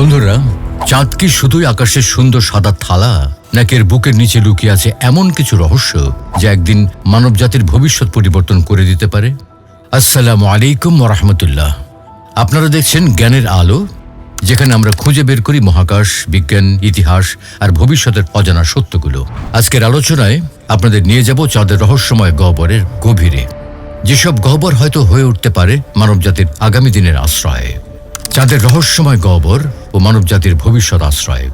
বন্ধুরা, চাঁদ কি শুধুই আকাশের সুন্দর সাদা থালা, নাকি এর বুকের নিচে লুকিয়ে আছে এমন কিছু রহস্য যা একদিন মানব জাতির ভবিষ্যৎ পরিবর্তন করে দিতে পারে? আসসালামু আলাইকুম রহমতুল্লাহ। আপনারা দেখছেন জ্ঞানের আলো, যেখানে আমরা খুঁজে বের করি মহাকাশ, বিজ্ঞান, ইতিহাস আর ভবিষ্যতের অজানা সত্যগুলো। আজকের আলোচনায় আপনাদের নিয়ে যাব চাঁদের রহস্যময় গহ্বরের গভীরে। যেসব গহ্বর হয়তো হয়ে উঠতে পারে মানবজাতির আগামী দিনের আশ্রয়। চাঁদের রহস্যময় গহ্বর ও মানবজাতির ভবিষ্যৎ আশ্রয়।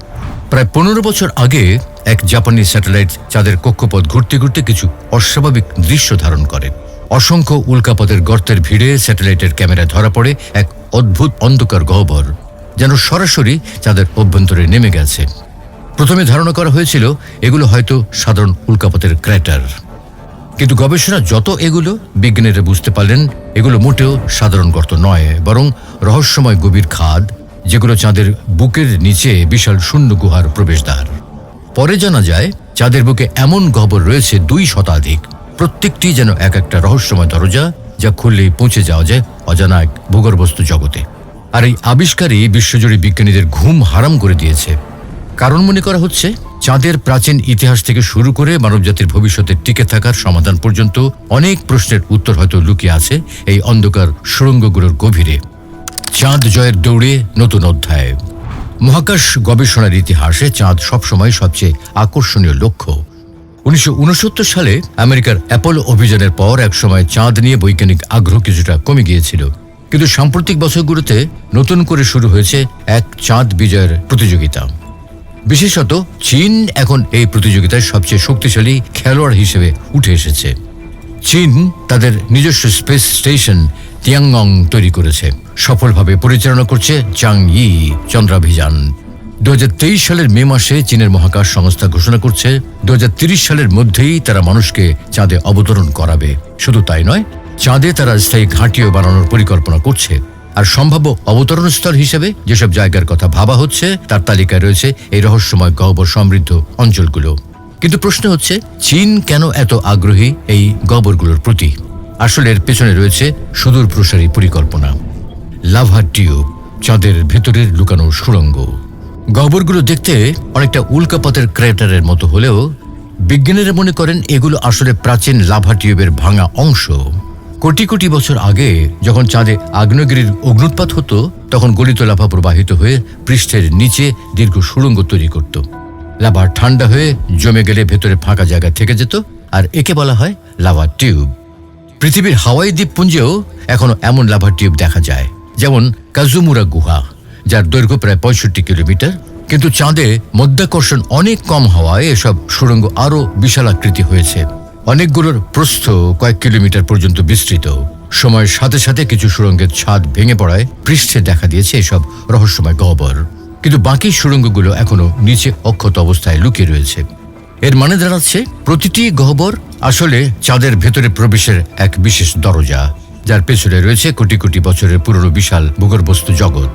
প্রায় পনেরো বছর আগে এক জাপানি স্যাটেলাইট চাঁদের কক্ষপথ ঘুরতে ঘুরতে কিছু অস্বাভাবিক দৃশ্য ধারণ করে। অসংখ্য উল্কাপথের গর্তের ভিড়ে স্যাটেলাইটের ক্যামেরায় ধরা পড়ে এক অদ্ভুত অন্ধকার গহ্বর, যেন সরাসরি চাঁদের অভ্যন্তরে নেমে গেছে। প্রথমে ধারণা করা হয়েছিল, এগুলো হয়তো সাধারণ উল্কাপথের ক্র্যাটার কিন্তু গবেষণা যত এগুলো, বিজ্ঞানীরা বুঝতে পারলেন, এগুলো মোটেও সাধারণ গর্ত নয়, বরং রহস্যময় গভীর খাদ, যেগুলো চাঁদের বুকের নিচে বিশাল শূন্য গুহার প্রবেশদ্বার। পরে জানা যায়, চাঁদের বুকে এমন গহ্বর রয়েছে দুই শতাধিক, প্রত্যেকটি যেন এক একটা রহস্যময় দরজা, যা খুললেই পৌঁছে যাওয়া যায় অজানা এক ভূগর্ভস্থ জগতে। আর এই আবিষ্কারই বিশ্বজুড়ে বিজ্ঞানীদের ঘুম হারাম করে দিয়েছে। কারণ মনে করা হচ্ছে, চাঁদের প্রাচীন ইতিহাস থেকে শুরু করে মানবজাতির ভবিষ্যতে টিকে থাকার সমাধান পর্যন্ত অনেক প্রশ্নের উত্তর হয়তো লুকিয়ে আছে এই অন্ধকার সুড়ঙ্গগুলোর গভীরে। চাঁদ জয়ের দৌড়ে নতুন অধ্যায়। মহাকাশ গবেষণার ইতিহাসে চাঁদ সবসময় সবচেয়ে আকর্ষণীয় লক্ষ্য। উনিশশো উনসত্তর সালে আমেরিকার অ্যাপোলো অভিযানের পর একসময় চাঁদ নিয়ে বৈজ্ঞানিক আগ্রহ কিছুটা কমে গিয়েছিল। কিন্তু সাম্প্রতিক বছরগুলোতে নতুন করে শুরু হয়েছে এক চাঁদ বিজয়ের প্রতিযোগিতা। বিশেষত চীন এখন এই প্রতিযোগিতায় সবচেয়ে শক্তিশালী খেলোয়াড় হিসেবে উঠে এসেছে। চীন তাদের নিজস্ব স্পেস স্টেশন তিয়াংং তৈরি করেছে। সফলভাবে পরিচালনা করছে চাং ই চন্দ্রাভিযান। দু হাজার তেইশ সালের মে মাসে চীনের মহাকাশ সংস্থা ঘোষণা করছে দু সালের মধ্যেই তারা মানুষকে চাঁদে অবতরণ করাবে। শুধু তাই নয়, চাঁদে তারা স্থায়ী ঘাঁটিও বানানোর পরিকল্পনা করছে। আর সম্ভাব্য অবতরণস্থল হিসেবে যেসব জায়গার কথা ভাবা হচ্ছে, তার তালিকায় রয়েছে এই রহস্যময় গহ্বর সমৃদ্ধ অঞ্চলগুলো। কিন্তু প্রশ্ন হচ্ছে, চীন কেন এত আগ্রহী এই গহ্বরগুলোর প্রতি? আসলে এর পেছনে রয়েছে সুদূর প্রসারী পরিকল্পনা। লাভা টিউব, চাঁদের ভেতরের লুকানো সুড়ঙ্গ। গহ্বরগুলো দেখতে অনেকটা উল্কাপাতের ক্রেটারের মতো হলেও বিজ্ঞানীরা মনে করেন এগুলো আসলে প্রাচীন লাভা টিউবের ভাঙা অংশ। কোটি কোটি বছর আগে যখন চাঁদে আগ্নেয়গিরির অগ্নুৎপাত হতো, তখন গলিত লাভা প্রবাহিত হয়ে পৃষ্ঠের নিচে দীর্ঘ সুড়ঙ্গ তৈরি করত। লাভা ঠান্ডা হয়ে জমে গেলে ভেতরে ফাঁকা জায়গা থেকে যেত, আর একে বলা হয় লাভা টিউব। পৃথিবীর হাওয়াই দ্বীপপুঞ্জেও এখনও এমন লাভা টিউব দেখা যায়, যেমন কাজুমুরা গুহা, যার দৈর্ঘ্য প্রায় পঁয়ষট্টি কিলোমিটার। কিন্তু চাঁদে মধ্যাকর্ষণ অনেক কম হওয়ায় এসব সুড়ঙ্গ আরও বিশাল আকৃতি হয়েছে। অনেকগুলোর প্রস্থ কয়েক কিলোমিটার পর্যন্ত বিস্তৃত। সময়ের সাথে সাথে কিছু সুড়ঙ্গের ছাদ ভেঙে পড়ায় পৃষ্ঠে দেখা দিয়েছে এসব রহস্যময় গহ্বর। কিন্তু বাকি সুড়ঙ্গগুলো এখনও নিচে অক্ষত অবস্থায় লুকিয়ে রয়েছে। এর মানে দাঁড়াচ্ছে প্রতিটি গহ্বর আসলে চাঁদের ভেতরে প্রবেশের এক বিশেষ দরজা, যার পেছনে রয়েছে কোটি কোটি বছরের পুরনো বিশাল ভূগর্ভস্থ জগৎ।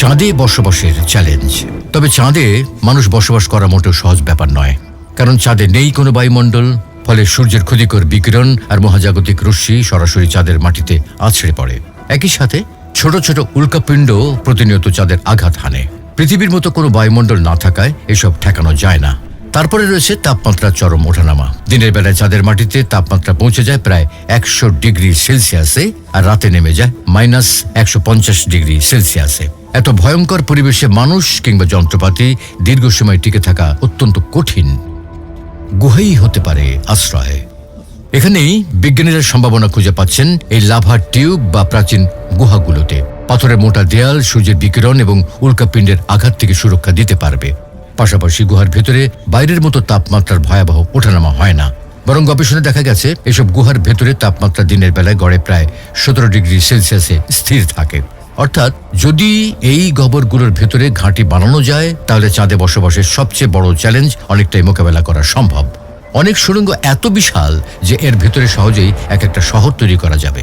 চাঁদে বসবাসের চ্যালেঞ্জ। তবে চাঁদে মানুষ বসবাস করা মোটেও সহজ ব্যাপার নয়, কারণ চাঁদে নেই কোনো বায়ুমণ্ডল ফলে সূর্যের ক্ষতিকর বিকিরণ আর মহাজাগতিক রশ্মি সরাসরি চাঁদের মাটিতে আছড়ে পড়ে। একই সাথে ছোট ছোট উল্কাপিণ্ড প্রতিনিয়ত চাঁদের আঘাত হানে। পৃথিবীর মতো কোনো বায়ুমণ্ডল না থাকায় এসব ঠেকানো যায় না। তারপরে রয়েছে তাপমাত্রার চরম ওঠানামা। দিনের বেলায় চাঁদের মাটিতে তাপমাত্রা পৌঁছে যায় প্রায় একশো ডিগ্রি সেলসিয়াসে আর রাতে নেমে যায় মাইনাস একশো পঞ্চাশ ডিগ্রি সেলসিয়াসে। এত ভয়ঙ্কর পরিবেশে মানুষ কিংবা যন্ত্রপাতি দীর্ঘ সময় টিকে থাকা অত্যন্ত কঠিন। গুহাই হতে পারে আশ্রয়। এখানেই বিজ্ঞানীরা সম্ভাবনা খুঁজে পাচ্ছেন এই লাভার টিউব বা প্রাচীন গুহাগুলোতে। পাথরের মোটা দেয়াল, সূর্যের বিকিরণ এবং উল্কাপিণ্ডের আঘাত থেকে সুরক্ষা দিতে পারবে। পাশাপাশি গুহার ভেতরে বাইরের মতো তাপমাত্রার ভয়াবহ ওঠানামা হয় না। বরং গবেষণায় দেখা গেছে, এসব গুহার ভেতরে তাপমাত্রা দিনের বেলায় গড়ে প্রায় সতেরো ডিগ্রি সেলসিয়াসে স্থির থাকে। অর্থাৎ যদি এই গহ্বরগুলোর ভেতরে ঘাঁটি বানানো যায়, তাহলে চাঁদে বসবাসের সবচেয়ে বড় চ্যালেঞ্জ অনেকটাই মোকাবেলা করা সম্ভব। অনেক সুড়ঙ্গ এত বিশাল যে এর ভেতরে সহজেই এক একটা শহর তৈরি করা যাবে।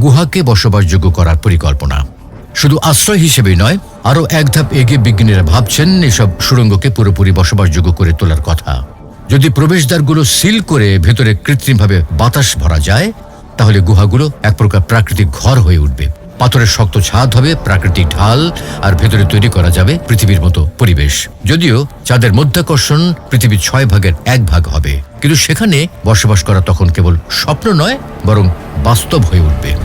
গুহাকে বসবাসযোগ্য করার পরিকল্পনা। শুধু আশ্রয় হিসেবেই নয়, আরও এক ধাপ এগিয়ে বিজ্ঞানীরা ভাবছেন এসব সুড়ঙ্গকে পুরোপুরি বসবাসযোগ্য করে তোলার কথা। যদি প্রবেশদ্বারগুলো সিল করে ভেতরে কৃত্রিমভাবে বাতাস ভরা যায়, তাহলে গুহাগুলো এক প্রকার প্রাকৃতিক ঘর হয়ে উঠবে। পাথরের শক্ত ছাদ হবে, প্রাকৃতিক ঢাল, আর ভেতরে তৈরি করা যাবে পৃথিবীর মতো পরিবেশ। যদিও চাঁদের মধ্যাকর্ষণ পৃথিবীর ছয় ভাগের এক ভাগ হবে। কিন্তু সেখানে বসবাস করা তখন কেবল স্বপ্ন নয়, বরং বাস্তব হয়ে উঠবে।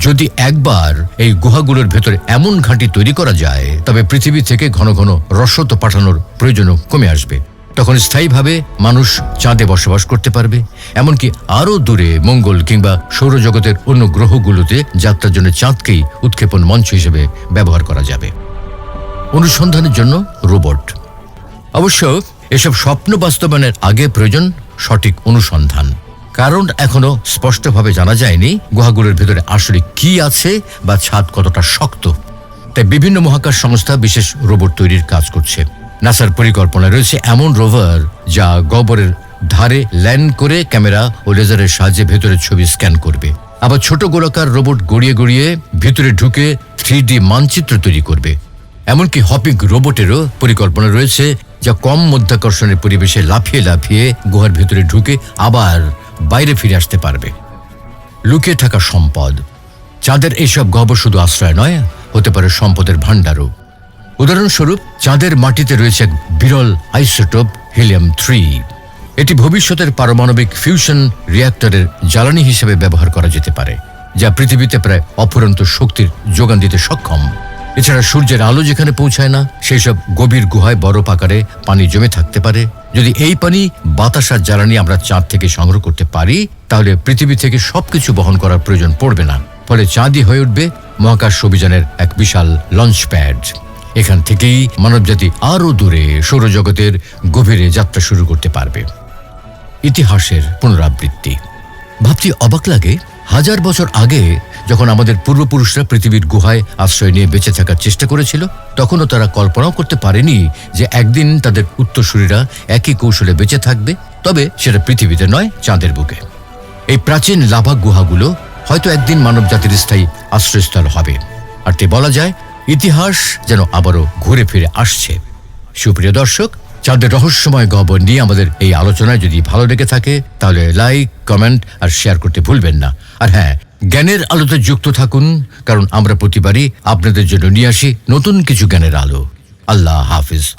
যদি একবার এই গুহাগুলোর ভেতরে এমন ঘাঁটি তৈরি করা যায়, তবে পৃথিবী থেকে ঘন ঘন রসদ পাঠানোর প্রয়োজনও কমে আসবে। তখন স্থায়ীভাবে মানুষ চাঁদে বসবাস করতে পারবে। এমনকি আরও দূরে, মঙ্গল কিংবা সৌরজগতের অন্য গ্রহগুলোতে যাত্রার জন্য চাঁদকেই উৎক্ষেপণ মঞ্চ হিসেবে ব্যবহার করা যাবে। অনুসন্ধানের জন্য রোবট। অবশ্য এসব স্বপ্ন বাস্তবায়নের আগে প্রয়োজন সঠিক অনুসন্ধান। কারণ এখনও স্পষ্টভাবে জানা যায়নি গুহাগুলোর ভেতরে আসলে কি আছে বা ছাদ কতটা শক্ত। তাই বিভিন্ন মহাকাশ সংস্থা বিশেষ রোবট তৈরির কাজ করছে। নাসার পরিকল্পনা রয়েছে এমন রোভার যা গহ্বরের ধারে ল্যান্ড করে ক্যামেরা ও লেজারের সাহায্যে ভেতরের ছবি স্ক্যান করবে। আবার ছোট গোলাকার রোবট গড়িয়ে গড়িয়ে ভিতরে ঢুকে থ্রি মানচিত্র তৈরি করবে। এমনকি হপিং রোবটেরও পরিকল্পনা রয়েছে যা কম মধ্যাকর্ষণের পরিবেশে লাফিয়ে লাফিয়ে গুহার ভেতরে ঢুকে আবার বাইরে ফিরে আসতে পারবে। লুকিয়ে থাকা সম্পদ। চাঁদের এইসব গহ্বর শুধু আশ্রয় নয়, হতে পারে সম্পদের ভাণ্ডারও। উদাহরণস্বরূপ, চাঁদের মাটিতে রয়েছে বিরল আইসোটোপ হিলিয়াম থ্রি। এটি ভবিষ্যতের পারমাণবিক ফিউশন রিয়্যাক্টরের জ্বালানি হিসেবে ব্যবহার করা যেতে পারে, যা পৃথিবীতে প্রায় অফুরন্ত শক্তির যোগান দিতে সক্ষম। এছাড়া সূর্যের আলো যেখানে পৌঁছায় না সেই সব গভীর গুহায় বরফ আকারে পানি জমে থাকতে পারে। যদি এই পানি বাতাসার জ্বালানি আমরা চাঁদ থেকে সংগ্রহ করতে পারি, তাহলে পৃথিবী থেকে সবকিছু বহন করার প্রয়োজন পড়বে না। ফলে চাঁদই হয়ে উঠবে মহাকাশ অভিযানের এক বিশাল লঞ্চ প্যাড এখান থেকেই মানবজাতি আরও দূরে সৌরজগতের গভীরে যাত্রা শুরু করতে পারবে। ইতিহাসের পুনরাবৃত্তি। ভাবতে অবাক লাগে, হাজার বছর আগে যখন আমাদের পূর্বপুরুষরা পৃথিবীর গুহায় আশ্রয় নিয়ে বেঁচে থাকার চেষ্টা করেছিল, তখনও তারা কল্পনাও করতে পারেনি যে একদিন তাদের উত্তরসূরিরা একই কৌশলে বেঁচে থাকবে, তবে সেটা পৃথিবীতে নয়, চাঁদের বুকে। এই প্রাচীন লাভা গুহাগুলো হয়তো একদিন মানব জাতির স্থায়ী আশ্রয়স্থল হবে। আর তে বলা যায় ইতিহাস যেন আবারও ঘুরে ফিরে আসছে। সুপ্রিয় দর্শক, চাঁদের রহস্যময় গহ্বর নিয়ে আমাদের এই আলোচনায় যদি ভালো লেগে থাকে, তাহলে লাইক, কমেন্ট আর শেয়ার করতে ভুলবেন না। আর হ্যাঁ জ্ঞানের আলোতে যুক্ত থাকুন, কারণ আমরা প্রতিবারই আপনাদের জন্য নিয়ে আসি নতুন কিছু জ্ঞানের আলো। আল্লাহ হাফিজ।